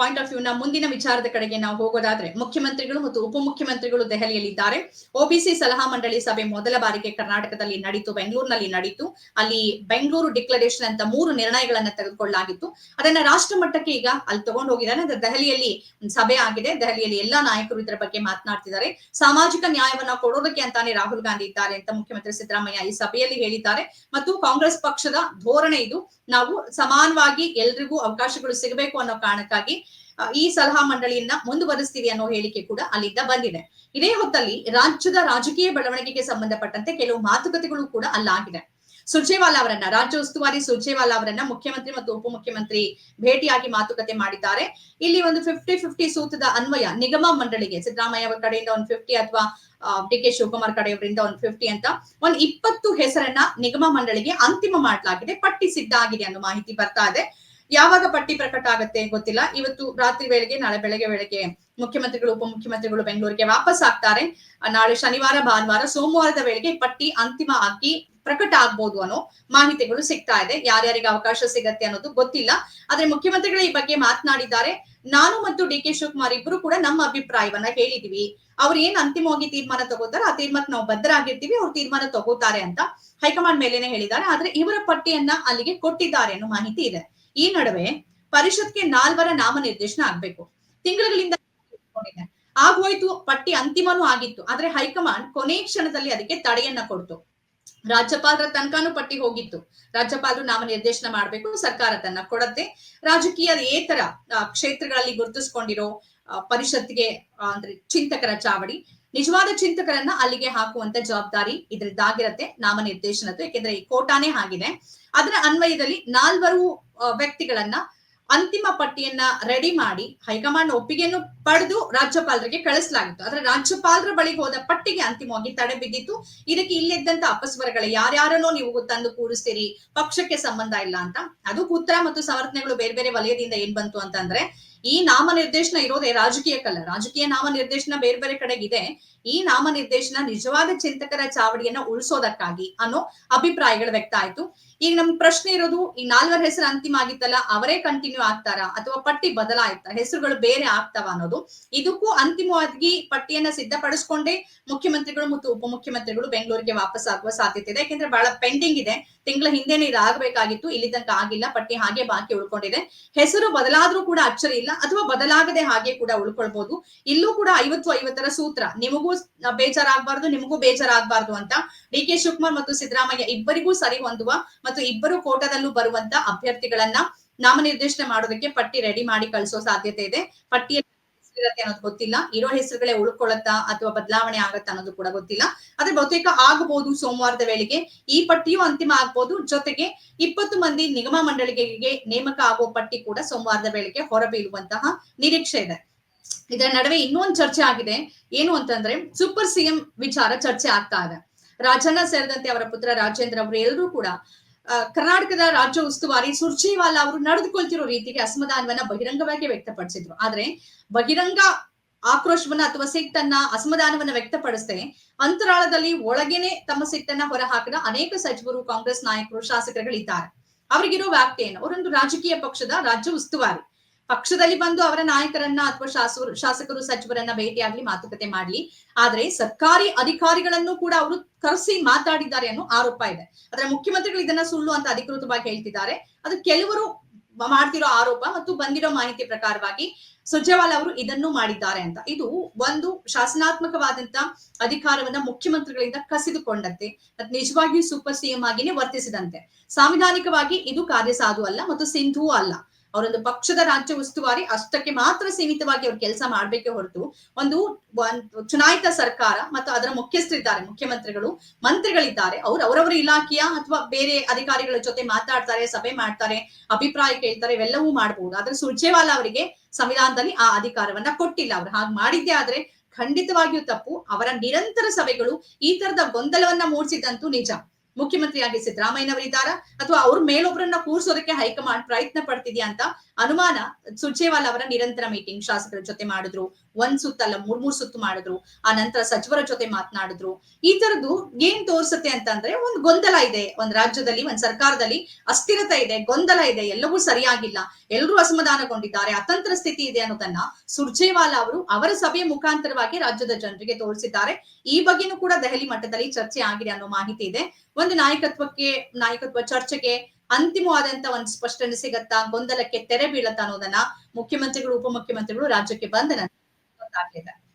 Point of view ನ ಮುಂದಿನ ವಿಚಾರದ ಕಡೆಗೆ ನಾವು ಹೋಗೋದಾದ್ರೆ ಮುಖ್ಯಮಂತ್ರಿಗಳು ಮತ್ತು ಉಪಮುಖ್ಯಮಂತ್ರಿಗಳು ದೆಹಲಿಯಲ್ಲಿದ್ದಾರೆ. ಒಬಿಸಿ ಸಲಹಾ ಮಂಡಳಿ ಸಭೆ ಮೊದಲ ಬಾರಿಗೆ ಕರ್ನಾಟಕದಲ್ಲಿ ನಡೀತು, ಬೆಂಗಳೂರಿನಲ್ಲಿ ನಡೀತು. ಅಲ್ಲಿ ಬೆಂಗಳೂರು ಡಿಕ್ಲರೇಷನ್ ಅಂತ ಮೂರು ನಿರ್ಣಯಗಳನ್ನ ತೆಗೆದುಕೊಳ್ಳಲಾಗಿತ್ತು. ಅದನ್ನ ರಾಷ್ಟ್ರ ಮಟ್ಟಕ್ಕೆ ಈಗ ಅಲ್ಲಿ ತಗೊಂಡು ಹೋಗಿದ್ದಾರೆ. ಅಂದ್ರೆ ದೆಹಲಿಯಲ್ಲಿ ಸಭೆ ಆಗಿದೆ. ದೆಹಲಿಯಲ್ಲಿ ಎಲ್ಲಾ ನಾಯಕರು ಇದರ ಬಗ್ಗೆ ಮಾತನಾಡ್ತಿದ್ದಾರೆ. ಸಾಮಾಜಿಕ ನ್ಯಾಯವನ್ನ ಕೊಡೋದಕ್ಕೆ ಅಂತಾನೆ ರಾಹುಲ್ ಗಾಂಧಿ ಇದ್ದಾರೆ ಅಂತ ಮುಖ್ಯಮಂತ್ರಿ ಸಿದ್ದರಾಮಯ್ಯ ಈ ಸಭೆಯಲ್ಲಿ ಹೇಳಿದ್ದಾರೆ. ಮತ್ತು ಕಾಂಗ್ರೆಸ್ ಪಕ್ಷದ ಧೋರಣೆ ಇದು. ನಾವು ಸಮಾನವಾಗಿ ಎಲ್ರಿಗೂ ಅವಕಾಶಗಳು ಸಿಗಬೇಕು ಅನ್ನೋ ಕಾರಣಕ್ಕಾಗಿ ಈ ಸಲಹಾ ಮಂಡಳಿಯನ್ನ ಮುಂದುವರಿಸ್ತೀವಿ ಅನ್ನೋ ಹೇಳಿಕೆ ಕೂಡ ಅಲ್ಲಿಂದ ಬಂದಿದೆ. ಇದೇ ಹೊತ್ತಲ್ಲಿ ರಾಜ್ಯದ ರಾಜಕೀಯ ಬೆಳವಣಿಗೆಗೆ ಸಂಬಂಧಪಟ್ಟಂತೆ ಕೆಲವು ಮಾತುಕತೆಗಳು ಕೂಡ ಅಲ್ಲಾಗಿದೆ. ಸುರ್ಜೇವಾಲಾ ಅವರನ್ನ, ರಾಜ್ಯ ಉಸ್ತುವಾರಿ ಸುರ್ಜೇವಾಲಾ ಅವರನ್ನ ಮುಖ್ಯಮಂತ್ರಿ ಮತ್ತು ಉಪಮುಖ್ಯಮಂತ್ರಿ ಭೇಟಿಯಾಗಿ ಮಾತುಕತೆ ಮಾಡಿದ್ದಾರೆ. ಇಲ್ಲಿ ಒಂದು ಫಿಫ್ಟಿ ಫಿಫ್ಟಿ ಸೂತ್ರದ ಅನ್ವಯ ನಿಗಮ ಮಂಡಳಿಗೆ, ಸಿದ್ದರಾಮಯ್ಯ ಅವರ ಕಡೆಯಿಂದ ಒಂದು ಫಿಫ್ಟಿ ಅಥವಾ ಡಿ ಕೆ ಶಿವಕುಮಾರ್ ಕಡೆಯವರಿಂದ ಒಂದು ಫಿಫ್ಟಿ ಅಂತ ಒಂದ್ ಇಪ್ಪತ್ತು ಹೆಸರನ್ನ ನಿಗಮ ಮಂಡಳಿಗೆ ಅಂತಿಮ ಮಾಡಲಾಗಿದೆ ಪಟ್ಟಿ ಸಿದ್ಧ ಆಗಿದೆ ಅನ್ನೋ ಮಾಹಿತಿ ಬರ್ತಾ ಇದೆ. ಯಾವಾಗ ಪಟ್ಟಿ ಪ್ರಕಟ ಆಗುತ್ತೆ ಗೊತ್ತಿಲ್ಲ. ಇವತ್ತು ರಾತ್ರಿ ವೇಳೆಗೆ, ನಾಳೆ ಬೆಳಗ್ಗೆ ವೇಳೆಗೆ ಮುಖ್ಯಮಂತ್ರಿಗಳು, ಉಪಮುಖ್ಯಮಂತ್ರಿಗಳು ಬೆಂಗಳೂರಿಗೆ ವಾಪಸ್ ಆಗ್ತಾರೆ. ನಾಳೆ ಶನಿವಾರ, ಭಾನುವಾರ, ಸೋಮವಾರದ ವೇಳೆಗೆ ಪಟ್ಟಿ ಅಂತಿಮ ಹಾಕಿ ಪ್ರಕಟ ಆಗ್ಬೋದು ಅನ್ನೋ ಮಾಹಿತಿಗಳು ಸಿಗ್ತಾ ಇದೆ. ಯಾರ್ಯಾರಿಗೆ ಅವಕಾಶ ಸಿಗತ್ತೆ ಅನ್ನೋದು ಗೊತ್ತಿಲ್ಲ. ಆದ್ರೆ ಮುಖ್ಯಮಂತ್ರಿಗಳು ಈ ಬಗ್ಗೆ ಮಾತನಾಡಿದ್ದಾರೆ. ನಾನು ಮತ್ತು ಡಿ ಕೆ ಶಿವಕುಮಾರ್ ಇಬ್ರು ಕೂಡ ನಮ್ಮ ಅಭಿಪ್ರಾಯವನ್ನ ಹೇಳಿದೀವಿ. ಅವ್ರು ಏನ್ ಅಂತಿಮವಾಗಿ ತೀರ್ಮಾನ ತಗೋತಾರೆ ಆ ತೀರ್ಮಾನಕ್ಕೆ ನಾವು ಬದ್ಧರಾಗಿರ್ತೀವಿ. ಅವ್ರು ತೀರ್ಮಾನ ತಗೋತಾರೆ ಅಂತ ಹೈಕಮಾಂಡ್ ಮೇಲೇನೆ ಹೇಳಿದ್ದಾರೆ. ಆದ್ರೆ ಇವರ ಪಟ್ಟಿಯನ್ನ ಅಲ್ಲಿಗೆ ಕೊಟ್ಟಿದ್ದಾರೆ ಅನ್ನೋ ಮಾಹಿತಿ ಇದೆ. ಈ ನಡುವೆ ಪರಿಷತ್ಗೆ ನಾಲ್ವರ ನಾಮನಿರ್ದೇಶನ ಆಗ್ಬೇಕು. ತಿಂಗಳುಗಳಿಂದ. ಆಗೋಯ್ತು, ಪಟ್ಟಿ ಅಂತಿಮನೂ ಆಗಿತ್ತು. ಆದ್ರೆ ಹೈಕಮಾಂಡ್ ಕೊನೆ ಕ್ಷಣದಲ್ಲಿ ಅದಕ್ಕೆ ತಡೆಯನ್ನ ಕೊಡ್ತು. ರಾಜ್ಯಪಾಲರ ತನಕನೂ ಪಟ್ಟಿ ಹೋಗಿತ್ತು. ರಾಜ್ಯಪಾಲರು ನಾಮನಿರ್ದೇಶನ ಮಾಡಬೇಕು, ಸರ್ಕಾರ ತನ್ನ ಕೊಡತ್ತೆ. ರಾಜಕೀಯ ಏತರ ಕ್ಷೇತ್ರಗಳಲ್ಲಿ ಗುರುತಿಸ್ಕೊಂಡಿರೋ ಪರಿಷತ್ಗೆ ಅಂದ್ರೆ ಚಿಂತಕರ ಚಾವಡಿ. ನಿಜವಾದ ಚಿಂತಕರನ್ನ ಅಲ್ಲಿಗೆ ಹಾಕುವಂತ ಜವಾಬ್ದಾರಿ ಇದ್ರದ್ದಾಗಿರತ್ತೆ ನಾಮನಿರ್ದೇಶನದ್ದು. ಯಾಕೆಂದ್ರೆ ಈ ಕೋಟಾನೇ ಆಗಿದೆ. ಅದರ ಅನ್ವಯದಲ್ಲಿ ನಾಲ್ವರು ವ್ಯಕ್ತಿಗಳನ್ನ ಅಂತಿಮ ಪಟ್ಟಿಯನ್ನ ರೆಡಿ ಮಾಡಿ ಹೈಕಮಾಂಡ್ ಒಪ್ಪಿಗೆಯನ್ನು ಪಡೆದು ರಾಜ್ಯಪಾಲರಿಗೆ ಕಳಿಸಲಾಗಿತ್ತು. ಆದ್ರೆ ರಾಜ್ಯಪಾಲರ ಬಳಿಗೆ ಹೋದ ಪಟ್ಟಿಗೆ ಅಂತಿಮವಾಗಿ ತಡೆ ಬಿದ್ದಿತ್ತು. ಇದಕ್ಕೆ ಇಲ್ಲಿದ್ದಂತ ಅಪಸ್ವರಗಳ ಯಾರ್ಯಾರನೋ ನೀವು ತಂದು ಕೂರಿಸ್ತೀರಿ, ಪಕ್ಷಕ್ಕೆ ಸಂಬಂಧ ಇಲ್ಲ ಅಂತ. ಅದು ಉತ್ತರ ಮತ್ತು ಸಮರ್ಥನೆಗಳು ಬೇರೆ ಬೇರೆ ವಲಯದಿಂದ ಏನ್ ಬಂತು ಅಂತಂದ್ರೆ ಈ ನಾಮನಿರ್ದೇಶನ ಇರೋದೇ ರಾಜಕೀಯಕ್ಕಲ್ಲ ರಾಜಕೀಯ ನಾಮನಿರ್ದೇಶನ ಬೇರೆ ಬೇರೆ ಕಡೆಗಿದೆ. ಈ ನಾಮನಿರ್ದೇಶನ ನಿಜವಾದ ಚಿಂತಕರ ಚಾವಡಿಯನ್ನ ಉಳಿಸೋದಕ್ಕಾಗಿ ಅನ್ನೋ ಅಭಿಪ್ರಾಯಗಳು ವ್ಯಕ್ತ ಆಯ್ತು. ಈಗ ನಮ್ ಪ್ರಶ್ನೆ ಇರೋದು, ಈ ನಾಲ್ವರ ಹೆಸರು ಅಂತಿಮ ಆಗಿತ್ತಲ್ಲ, ಅವರೇ ಕಂಟಿನ್ಯೂ ಆಗ್ತಾರಾ ಅಥವಾ ಪಟ್ಟಿ ಬದಲಾಯ್ತಾ? ಹೆಸರುಗಳು ಬೇರೆ ಆಗ್ತಾವ ಅನ್ನೋದು. ಇದಕ್ಕೂ ಅಂತಿಮವಾಗಿ ಪಟ್ಟಿಯನ್ನ ಸಿದ್ಧಪಡಿಸ್ಕೊಂಡೇ ಮುಖ್ಯಮಂತ್ರಿಗಳು ಮತ್ತು ಉಪಮುಖ್ಯಮಂತ್ರಿಗಳು ಬೆಂಗಳೂರಿಗೆ ವಾಪಸ್ ಆಗುವ ಸಾಧ್ಯತೆ ಇದೆ. ಯಾಕೆಂದ್ರೆ ಬಹಳ ಪೆಂಡಿಂಗ್ ಇದೆ. ತಿಂಗಳ ಹಿಂದೆನೆ ಇದಾಗಬೇಕಾಗಿತ್ತು. ಇಲ್ಲಿ ತನಕ ಆಗಿಲ್ಲ. ಪಟ್ಟಿ ಹಾಗೆ ಬಾಕಿ ಉಳ್ಕೊಂಡಿದೆ. ಹೆಸರು ಬದಲಾದ್ರೂ ಕೂಡ ಅಚ್ಚರಿ ಇಲ್ಲ. ಅಥವಾ ಬದಲಾಗದೆ ಹಾಗೆ ಕೂಡ ಉಳ್ಕೊಳ್ಬಹುದು ಇಲ್ಲೂ ಕೂಡ ಐವತ್ತು ಐವತ್ತರ ಸೂತ್ರ. ನಿಮಗೂ ಬೇಜಾರಾಗಬಾರ್ದು, ನಿಮಗೂ ಬೇಜಾರಾಗಬಾರ್ದು ಅಂತ ಡಿ ಕೆ ಶಿವಕುಮಾರ್ ಮತ್ತು ಸಿದ್ದರಾಮಯ್ಯ ಇಬ್ಬರಿಗೂ ಸರಿ ಹೊಂದುವ ಮತ್ತು ಇಬ್ಬರು ಕೋಟದಲ್ಲೂ ಬರುವಂತ ಅಭ್ಯರ್ಥಿಗಳನ್ನ ನಾಮನಿರ್ದೇಶನ ಮಾಡೋದಕ್ಕೆ ಪಟ್ಟಿ ರೆಡಿ ಮಾಡಿ ಕಳಿಸೋ ಸಾಧ್ಯತೆ ಇದೆ. ಪಟ್ಟಿಯಲ್ಲಿ ಅನ್ನೋದು ಗೊತ್ತಿಲ್ಲ. ಇರೋ ಹೆಸರುಗಳೇ ಉಳ್ಕೊಳ್ಳುತ್ತಾ ಅಥವಾ ಬದಲಾವಣೆ ಆಗತ್ತಾ ಅನ್ನೋದು ಕೂಡ ಗೊತ್ತಿಲ್ಲ. ಆದ್ರೆ ಬಹುತೇಕ ಆಗಬಹುದು ಸೋಮವಾರದ ವೇಳೆಗೆ. ಈ ಪಟ್ಟಿಯು ಅಂತಿಮ ಆಗ್ಬಹುದು ಜೊತೆಗೆ ಇಪ್ಪತ್ತು ಮಂದಿ ನಿಗಮ ಮಂಡಳಿಗೆ ನೇಮಕ ಆಗೋ ಪಟ್ಟಿ ಕೂಡ ಸೋಮವಾರದ ವೇಳೆಗೆ ಹೊರಬೀಳುವಂತಹ ನಿರೀಕ್ಷೆ ಇದೆ. ಇದರ ನಡುವೆ ಇನ್ನೊಂದು ಚರ್ಚೆ ಆಗಿದೆ. ಏನು ಅಂತಂದ್ರೆ ಸೂಪರ್ ಸಿಎಂ ವಿಚಾರ ಚರ್ಚೆ ಆಗ್ತಾ ಇದೆ. ರಾಜಣ್ಣ ಸೇರಿದಂತೆ ಅವರ ಪುತ್ರ ರಾಜೇಂದ್ರ ಅವರು ಎಲ್ಲರೂ ಕೂಡ ಕರ್ನಾಟಕದ ರಾಜ್ಯ ಉಸ್ತುವಾರಿ ಸುರ್ಜೇವಾಲಾ ಅವರು ನಡೆದುಕೊಳ್ತಿರೋ ರೀತಿಗೆ ಅಸಮಾಧಾನವನ್ನ ಬಹಿರಂಗವಾಗಿ ವ್ಯಕ್ತಪಡಿಸಿದ್ರು. ಆದ್ರೆ ಬಹಿರಂಗ ಆಕ್ರೋಶವನ್ನ ಅಥವಾ ಸಿಟ್ಟನ್ನ ಅಸಮಾಧಾನವನ್ನ ವ್ಯಕ್ತಪಡಿಸದೆ ಅಂತರಾಳದಲ್ಲಿ ಒಳಗೇನೆ ತಮ್ಮ ಸಿಟ್ಟನ್ನ ಹೊರಹಾಕಿದ ಅನೇಕ ಸಚಿವರು, ಕಾಂಗ್ರೆಸ್ ನಾಯಕರು, ಶಾಸಕರುಗಳಿದ್ದಾರೆ. ಅವರಿಗಿರೋ ವ್ಯಾಪ್ತಿ ಏನು ಅವರೊಂದು ರಾಜಕೀಯ ಪಕ್ಷದ ರಾಜ್ಯ ಉಸ್ತುವಾರಿ. ಪಕ್ಷದಲ್ಲಿ ಬಂದು ಅವರ ನಾಯಕರನ್ನ ಅಥವಾ ಶಾಸಕರು ಶಾಸಕರು, ಸಚಿವರನ್ನ ಭೇಟಿಯಾಗ್ಲಿ, ಮಾತುಕತೆ ಮಾಡ್ಲಿ. ಆದ್ರೆ ಸರ್ಕಾರಿ ಅಧಿಕಾರಿಗಳನ್ನು ಕೂಡ ಅವರು ಕರೆಸಿ ಮಾತಾಡಿದ್ದಾರೆ ಅನ್ನೋ ಆರೋಪ ಇದೆ. ಆದ್ರೆ ಮುಖ್ಯಮಂತ್ರಿಗಳು ಇದನ್ನ ಸುಳ್ಳು ಅಂತ ಅಧಿಕೃತವಾಗಿ ಹೇಳ್ತಿದ್ದಾರೆ. ಅದು ಕೆಲವರು ಮಾಡ್ತಿರೋ ಆರೋಪ ಮತ್ತು ಬಂದಿರೋ ಮಾಹಿತಿ ಪ್ರಕಾರವಾಗಿ ಸುರ್ಜೇವಾಲಾ ಅವರು ಇದನ್ನು ಮಾಡಿದ್ದಾರೆ ಅಂತ. ಇದು ಒಂದು ಶಾಸನಾತ್ಮಕವಾದಂತ ಅಧಿಕಾರವನ್ನ ಮುಖ್ಯಮಂತ್ರಿಗಳಿಂದ ಕಸಿದುಕೊಂಡಂತೆ ಮತ್ತು ನಿಜವಾಗಿಯೂ ಸೂಪರ್ ಸಿಎಂ ಆಗಿನೇ ವರ್ತಿಸಿದಂತೆ. ಸಾಂವಿಧಾನಿಕವಾಗಿ ಇದು ಕಾರ್ಯಸಾಧು ಅಲ್ಲ ಮತ್ತು ಸಿಂಧೂ ಅಲ್ಲ. ಅವರೊಂದು ಪಕ್ಷದ ರಾಜ್ಯ ಉಸ್ತುವಾರಿ ಅಷ್ಟಕ್ಕೆ ಮಾತ್ರ ಸೀಮಿತವಾಗಿ ಅವ್ರು ಕೆಲಸ ಮಾಡ್ಬೇಕೆ ಹೊರತು ಒಂದು ಚುನಾಯಿತ ಸರ್ಕಾರ ಮತ್ತು ಅದರ ಮುಖ್ಯಸ್ಥರಿದ್ದಾರೆ, ಮುಖ್ಯಮಂತ್ರಿಗಳು, ಮಂತ್ರಿಗಳಿದ್ದಾರೆ, ಅವ್ರು ಅವರವರ ಇಲಾಖೆಯ ಅಥವಾ ಬೇರೆ ಅಧಿಕಾರಿಗಳ ಜೊತೆ ಮಾತಾಡ್ತಾರೆ, ಸಭೆ ಮಾಡ್ತಾರೆ, ಅಭಿಪ್ರಾಯ ಕೇಳ್ತಾರೆ, ಇವೆಲ್ಲವೂ ಮಾಡಬಹುದು ಆದ್ರೆ ಸುರ್ಜೇವಾಲಾ ಅವರಿಗೆ ಸಂವಿಧಾನದಲ್ಲಿ ಆ ಅಧಿಕಾರವನ್ನ ಕೊಟ್ಟಿಲ್ಲ. ಅವ್ರು ಹಾಗೆ ಮಾಡಿದ್ದೆ ಆದ್ರೆ ಖಂಡಿತವಾಗಿಯೂ ತಪ್ಪು. ಅವರ ನಿರಂತರ ಸಭೆಗಳು ಈ ತರದ ಗೊಂದಲವನ್ನ ಮೂಡಿಸಿದಂತೂ ನಿಜ. ಮುಖ್ಯಮಂತ್ರಿಯಾಗಿ ಸಿದ್ದರಾಮಯ್ಯನವರಿದ್ದಾರಾ? ಅಥವಾ ಅವ್ರ ಮೇಲೊಬ್ಬರನ್ನ ಕೂರ್ಸೋದಕ್ಕೆ ಹೈಕಮಾಂಡ್ ಪ್ರಯತ್ನ ಪಡ್ತಿದ್ಯಾ ಅಂತ ಅನುಮಾನ, ಸುರ್ಜೇವಾಲ್ ಅವರ ನಿರಂತರ ಮೀಟಿಂಗ್ ಶಾಸಕರ ಜೊತೆ ಮಾಡಿದ್ರು. ಒಂದ್ ಸುತ್ತಲ್ಲ, ಮೂರ್ ಮೂರ್ ಸುತ್ತು ಮಾಡಿದ್ರು. ಆ ನಂತರ ಸಚಿವರ ಜೊತೆ ಮಾತನಾಡಿದ್ರು. ಈ ತರದ್ದು ಏನ್ ತೋರ್ಸತ್ತೆ ಅಂತಂದ್ರೆ ಒಂದ್ ಗೊಂದಲ ಇದೆ. ಒಂದ್ ರಾಜ್ಯದಲ್ಲಿ, ಒಂದ್ ಸರ್ಕಾರದಲ್ಲಿ ಅಸ್ಥಿರತೆ ಇದೆ, ಗೊಂದಲ ಇದೆ, ಎಲ್ಲವೂ ಸರಿಯಾಗಿಲ್ಲ. ಎಲ್ಲರೂ ಅಸಮಾಧಾನಗೊಂಡಿದ್ದಾರೆ. ಅತಂತ್ರ ಸ್ಥಿತಿ ಇದೆ ಅನ್ನೋದನ್ನ ಸುರ್ಜೇವಾಲಾ ಅವರು ಅವರ ಸಭೆಯ ಮುಖಾಂತರವಾಗಿ ರಾಜ್ಯದ ಜನರಿಗೆ ತೋರಿಸಿದ್ದಾರೆ. ಈ ಬಗ್ಗೆನೂ ಕೂಡ ದೆಹಲಿ ಮಟ್ಟದಲ್ಲಿ ಚರ್ಚೆ ಆಗಿದೆ ಅನ್ನೋ ಮಾಹಿತಿ ಇದೆ. ಒಂದು ನಾಯಕತ್ವಕ್ಕೆ, ನಾಯಕತ್ವ ಚರ್ಚೆಗೆ ಅಂತಿಮವಾದಂತ ಒಂದು ಸ್ಪಷ್ಟನೆ ಸಿಗತ್ತಾ? ಗೊಂದಲಕ್ಕೆ ತೆರೆ ಬೀಳತ್ತ ಅನ್ನೋದನ್ನ ಮುಖ್ಯಮಂತ್ರಿಗಳು ಉಪಮುಖ್ಯಮಂತ್ರಿಗಳು ರಾಜ್ಯಕ್ಕೆ ಬಂದ ನಂತರ